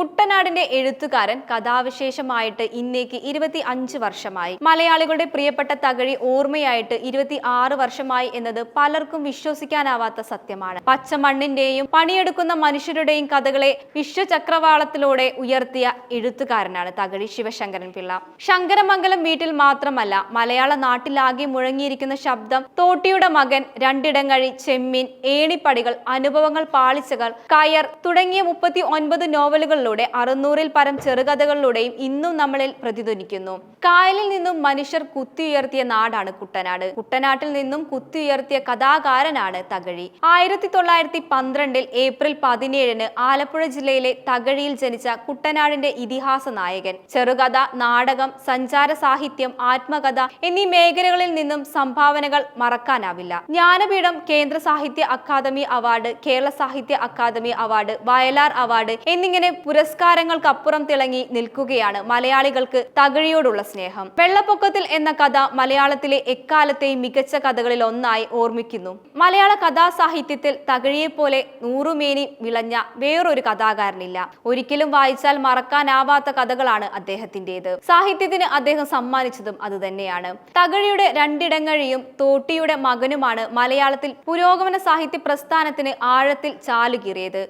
കുട്ടനാടിന്റെ എഴുത്തുകാരൻ കഥാവിശേഷമായിട്ട് ഇന്നേക്ക് ഇരുപത്തി അഞ്ച് വർഷമായി. മലയാളികളുടെ പ്രിയപ്പെട്ട തകഴി ഓർമ്മയായിട്ട് ഇരുപത്തി ആറ് വർഷമായി എന്നത് പലർക്കും വിശ്വസിക്കാനാവാത്ത സത്യമാണ്. പച്ചമണ്ണിന്റെയും പണിയെടുക്കുന്ന മനുഷ്യരുടെയും കഥകളെ വിശ്വചക്രവാളത്തിലൂടെ ഉയർത്തിയ എഴുത്തുകാരനാണ് തകഴി ശിവശങ്കരൻ പിള്ള. ശങ്കരമംഗലം വീട്ടിൽ മാത്രമല്ല മലയാള നാട്ടിലാകെ മുഴങ്ങിയിരിക്കുന്ന ശബ്ദം തോട്ടിയുടെ മകൻ രണ്ടിടങ്ങഴി ചെമ്മീൻ ഏണിപ്പടികൾ അനുഭവങ്ങൾ പാളിച്ചകൾ കയർ തുടങ്ങിയ മുപ്പത്തി ഒൻപത് നോവലുകളിലൂടെ അറുന്നൂറിൽ പരം ചെറുകഥകളിലൂടെയും ഇന്നും നമ്മളിൽ പ്രതിധ്വനിക്കുന്നു. കായലിൽ നിന്നും മനുഷ്യർ കുത്തിയുയർത്തിയ നാടാണ് കുട്ടനാട്. കുട്ടനാട്ടിൽ നിന്നും കുത്തിയുയർത്തിയ കഥാകാരനാണ് തകഴി. ആയിരത്തി തൊള്ളായിരത്തി പന്ത്രണ്ടിൽ ഏപ്രിൽ പതിനേഴിന് ആലപ്പുഴ ജില്ലയിലെ തകഴിയിൽ ജനിച്ച കുട്ടനാടിന്റെ ഇതിഹാസ നായകൻ. ചെറുകഥ നാടകം സഞ്ചാര സാഹിത്യം ആത്മകഥ എന്നീ മേഖലകളിൽ നിന്നും സംഭാവനകൾ മറക്കാനാവില്ല. ജ്ഞാനപീഠം കേന്ദ്ര സാഹിത്യ അക്കാദമി അവാർഡ് കേരള സാഹിത്യ അക്കാദമി അവാർഡ് വയലാർ അവാർഡ് എന്നിങ്ങനെ പുരസ്കാരങ്ങൾക്കപ്പുറം തിളങ്ങി നിൽക്കുകയാണ് മലയാളികൾക്ക് തകഴിയോടുള്ള സ്നേഹം. വെള്ളപ്പൊക്കത്തിൽ എന്ന കഥ മലയാളത്തിലെ എക്കാലത്തെയും മികച്ച കഥകളിൽ ഒന്നായി ഓർമ്മിക്കുന്നു. മലയാള കഥാസാഹിത്യത്തിൽ തകഴിയെ പോലെ നൂറുമേനി വിളഞ്ഞ വേറൊരു കഥാകാരനില്ല. ഒരിക്കലും വായിച്ചാൽ മറക്കാനാവാത്ത കഥകളാണ് അദ്ദേഹത്തിന്റെത്. സാഹിത്യത്തിന് അദ്ദേഹം സമ്മാനിച്ചതും അതുതന്നെയാണ്. തകഴിയുടെ രണ്ടിടങ്ങഴിയും തോട്ടിയുടെ മകനുമാണ് മലയാളത്തിൽ പുരോഗമന സാഹിത്യ പ്രസ്ഥാനത്തിന് ആഴത്തിൽ ചാലുകീറിയത്.